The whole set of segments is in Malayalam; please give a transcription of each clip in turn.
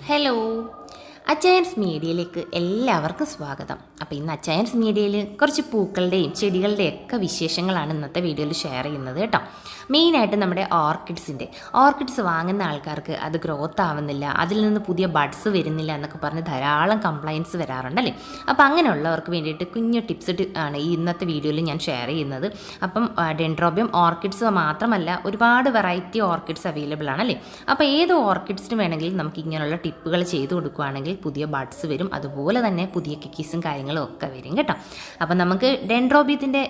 ഹലോ അച്ചയൻസ് മീഡിയയിലേക്ക് എല്ലാവർക്കും സ്വാഗതം. അപ്പോൾ ഇന്ന് അച്ചായൻസ് മീഡിയയിൽ കുറച്ച് പൂക്കളുടെയും ചെടികളുടെയും ഒക്കെ വിശേഷങ്ങളാണ് ഇന്നത്തെ വീഡിയോയിൽ ഷെയർ ചെയ്യുന്നത് കേട്ടോ. മെയിനായിട്ട് നമ്മുടെ ഓർക്കിഡ്സിന്റെ ഓർക്കിഡ്സ് വാങ്ങുന്ന ആൾക്കാർക്ക് അത് ഗ്രോത്ത് ആവുന്നില്ല അതിൽ നിന്ന് പുതിയ ബഡ്സ് വരുന്നില്ല എന്നൊക്കെ പറഞ്ഞ് ധാരാളം കംപ്ലയിൻസ് വരാറുണ്ടല്ലേ അപ്പോൾ അങ്ങനെയുള്ളവർക്ക് വേണ്ടിയിട്ട് കുഞ്ഞു ടിപ്സ് ആണ് ഈ ഇന്നത്തെ വീഡിയോയിൽ ഞാൻ ഷെയർ ചെയ്യുന്നത്. അപ്പം ഡെൻഡ്രോബിയം ഓർക്കിഡ്സ് മാത്രമല്ല ഒരുപാട് വെറൈറ്റി ഓർക്കിഡ്സ് അവൈലബിൾ ആണല്ലേ അപ്പോൾ ഏത് ഓർക്കിഡ്സിന് വേണമെങ്കിലും നമുക്ക് ഇങ്ങനെയുള്ള ടിപ്പുകൾ ചെയ്ത് കൊടുക്കുകയാണെങ്കിൽ പുതിയ ബഡ്സ് വരും. അതുപോലെ തന്നെ പുതിയ കിക്കീസും കാര്യങ്ങളും ഒക്കെ വരും കേട്ടോ. അപ്പോൾ നമുക്ക് ഡെൻഡ്രോബിയത്തിന്റെ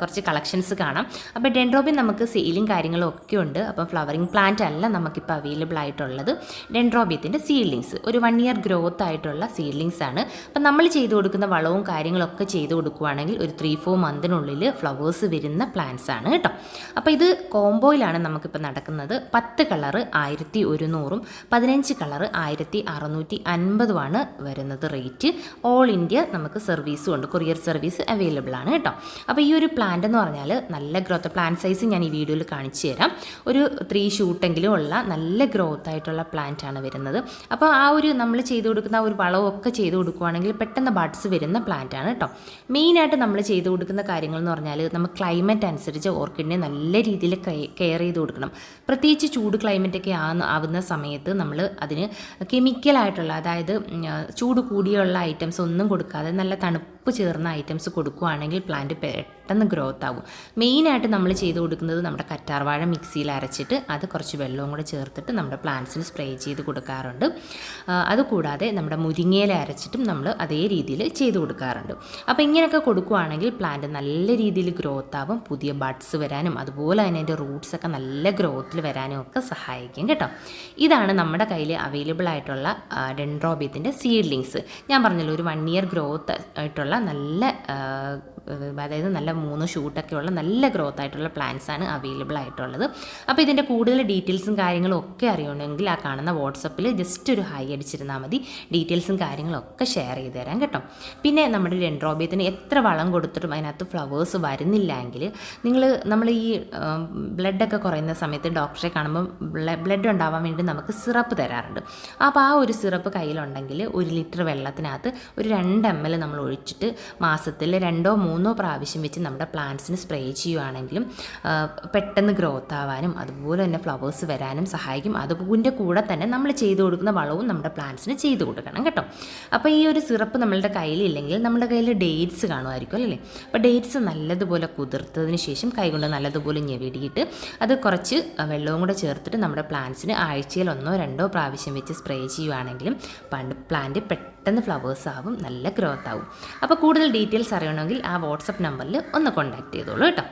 കുറച്ച് കളക്ഷൻസ് കാണാം. അപ്പോൾ ഡെൻഡ്രോബി നമുക്ക് സെയിലും കാര്യങ്ങളും ഒക്കെ ഉണ്ട്. അപ്പം ഫ്ലവറിങ് പ്ലാന്റ് അല്ല നമുക്കിപ്പോൾ അവൈലബിൾ ആയിട്ടുള്ളത്. ഡെൻഡ്രോബിയത്തിന്റെ സീഡ്ലിങ്സ് ഒരു വൺ ഇയർ ഗ്രോത്ത് ആയിട്ടുള്ള സീഡ്ലിങ്സ് ആണ്. അപ്പം നമ്മൾ ചെയ്തു കൊടുക്കുന്ന വളവും കാര്യങ്ങളൊക്കെ ചെയ്തു കൊടുക്കുകയാണെങ്കിൽ ഒരു ത്രീ ഫോർ മന്തിനുള്ളിൽ ഫ്ലവേഴ്സ് വരുന്ന പ്ലാന്റ്സ് ആണ് കേട്ടോ. അപ്പോൾ ഇത് കോംബോയിലാണ് നമുക്കിപ്പോൾ നടക്കുന്നത്. പത്ത് കളർ ആയിരത്തി ഒരുന്നൂറും പതിനഞ്ച് കളർ ആയിരത്തി അറുന്നൂറ്റി അൻപതുമാണ് വരുന്നത് റേറ്റ്. ഓൾ ഇന്ത്യ നമുക്ക് സർവീസും ഉണ്ട്. കൊറിയർ സർവീസ് അവൈലബിൾ ആണ് കേട്ടോ. അപ്പോൾ ഈ ഒരു പ്ലാന്റ് എന്ന് പറഞ്ഞാൽ നല്ല ഗ്രോത്ത് പ്ലാന്റ് സൈസ് ഞാൻ ഈ വീഡിയോയിൽ കാണിച്ചു തരാം. ഒരു ത്രീ ഷൂട്ടെങ്കിലും ഉള്ള നല്ല ഗ്രോത്ത് ആയിട്ടുള്ള പ്ലാന്റ് ആണ് വരുന്നത്. അപ്പോൾ ആ ഒരു നമ്മൾ ചെയ്ത് കൊടുക്കുന്ന ഒരു വളമൊക്കെ ചെയ്ത് കൊടുക്കുകയാണെങ്കിൽ പെട്ടെന്ന് ബഡ്സ് വരുന്ന പ്ലാന്റ് ആണ് കേട്ടോ. മെയിനായിട്ട് നമ്മൾ ചെയ്ത് കൊടുക്കുന്ന കാര്യങ്ങൾ എന്ന് പറഞ്ഞാൽ നമ്മൾ ക്ലൈമറ്റ് അനുസരിച്ച് ഓർക്കിഡിനെ നല്ല രീതിയിൽ കെയർ ചെയ്ത് കൊടുക്കണം. പ്രത്യേകിച്ച് ചൂട് ക്ലൈമറ്റൊക്കെ ആവുന്ന സമയത്ത് നമ്മൾ അതിന് കെമിക്കലായിട്ടുള്ള അതായത് ചൂട് കൂടിയുള്ള ഐറ്റംസ് ഒന്നും കൊടുക്കാതെ നല്ല തണുപ്പ് ചേർന്ന ഐറ്റംസ് കൊടുക്കുകയാണെങ്കിൽ പ്ലാന്റ് പെട്ടെന്ന് ഗ്രോത്ത് ആകും. മെയിനായിട്ട് നമ്മൾ ചെയ്ത് കൊടുക്കുന്നത് നമ്മുടെ കറ്റാർവാഴ മിക്സിയിൽ അരച്ചിട്ട് അത് കുറച്ച് വെള്ളവും കൂടെ ചേർത്തിട്ട് നമ്മുടെ പ്ലാന്റ്സിന് സ്പ്രേ ചെയ്ത് കൊടുക്കാറുണ്ട്. അതുകൂടാതെ നമ്മുടെ മുരിങ്ങയില അരച്ചിട്ടും നമ്മൾ അതേ രീതിയിൽ ചെയ്ത് കൊടുക്കാറുണ്ട്. അപ്പോൾ ഇങ്ങനെയൊക്കെ കൊടുക്കുകയാണെങ്കിൽ പ്ലാന്റ് നല്ല രീതിയിൽ ഗ്രോത്ത് ആവും പുതിയ ബഡ്സ് വരാനും അതുപോലെ തന്നെ അതിന്റെ റൂട്ട്സ് ഒക്കെ നല്ല ഗ്രോത്തിൽ വരാനും ഒക്കെ സഹായിക്കും കേട്ടോ. ഇതാണ് നമ്മുടെ കയ്യിൽ അവൈലബിൾ ആയിട്ടുള്ള ഡെൻഡ്രോബിയത്തിന്റെ സീഡ്ലിങ്സ് ഞാൻ പറഞ്ഞല്ലോ ഒരു വൺ ഇയർ ഗ്രോത്ത് ആയിട്ടുള്ള നല്ല അതായത് നല്ല മൂന്ന് ഷൂട്ടൊക്കെ ഉള്ള നല്ല ഗ്രോത്ത് ആയിട്ടുള്ള പ്ലാന്റ്സ് ആണ് അവൈലബിൾ ആയിട്ടുള്ളത് അപ്പോൾ ഇതിന്റെ കൂടുതൽ ഡീറ്റെയിൽസും കാര്യങ്ങളും ഒക്കെ അറിയണമെങ്കിൽ ആ കാണുന്ന വാട്സപ്പിൽ ജസ്റ്റ് ഒരു ഹൈ അടിച്ചിരുന്നാൽ മതി. ഡീറ്റെയിൽസും കാര്യങ്ങളും ഒക്കെ ഷെയർ ചെയ്ത് തരാം കേട്ടോ. പിന്നെ നമ്മുടെ ഡെൻഡ്രോബിയത്തിന് എത്ര വളം കൊടുത്തിട്ടും അതിനകത്ത് ഫ്ലവേഴ്സ് വരുന്നില്ല എങ്കിൽ നിങ്ങൾ നമ്മൾ ഈ ബ്ലഡൊക്കെ കുറയുന്ന സമയത്ത് ഡോക്ടറെ കാണുമ്പോൾ ബ്ലഡ് ഉണ്ടാവാൻ വേണ്ടി നമുക്ക് സിറപ്പ് തരാറുണ്ട്. അപ്പോൾ ആ ഒരു സിറപ്പ് കയ്യിലുണ്ടെങ്കിൽ ഒരു ലിറ്റർ വെള്ളത്തിനകത്ത് ഒരു രണ്ട് എം എൽ നമ്മൾ ഒഴിച്ചിട്ട് മാസത്തിൽ രണ്ടോ മൂന്നോ പ്രാവശ്യം വെച്ച് നമ്മുടെ പ്ലാന്റ്സിന് സ്പ്രേ ചെയ്യുവാണെങ്കിലും പെട്ടെന്ന് ഗ്രോത്ത് ആവാനും അതുപോലെ തന്നെ ഫ്ലവേഴ്സ് വരാനും സഹായിക്കും. അതുപോലെ കൂടെ തന്നെ നമ്മൾ ചെയ്തു കൊടുക്കുന്ന വളവും നമ്മുടെ പ്ലാന്റ്സിന് ചെയ്തു കൊടുക്കണം കേട്ടോ. അപ്പോൾ ഈ ഒരു സിറപ്പ് നമ്മളുടെ കയ്യിലില്ലെങ്കിൽ നമ്മുടെ കയ്യിൽ ഡേറ്റ്സ് കാണുമായിരിക്കും അല്ലേ? അപ്പോൾ ഡേറ്റ്സ് നല്ലതുപോലെ കുതിർത്തതിന് ശേഷം കൈകൊണ്ട് നല്ലതുപോലെ ഞെവിടിയിട്ട് അത് കുറച്ച് വെള്ളവും കൂടെ ചേർത്തിട്ട് നമ്മുടെ പ്ലാന്റ്സിന് ആഴ്ചയിൽ ഒന്നോ രണ്ടോ പ്രാവശ്യം വെച്ച് സ്പ്രേ ചെയ്യുവാണെങ്കിലും പ്ലാന്റ് പ്ലാന്റ് പെട്ടെന്ന് ഫ്ലവേഴ്സ് ആവും നല്ല ഗ്രോത്ത് ആവും. അപ്പോൾ കൂടുതൽ ഡീറ്റെയിൽസ് അറിയണമെങ്കിൽ ആ വാട്സപ്പ് നമ്പറിൽ ഒന്ന് കോൺടാക്ട് ചെയ്തോളൂ കേട്ടോ.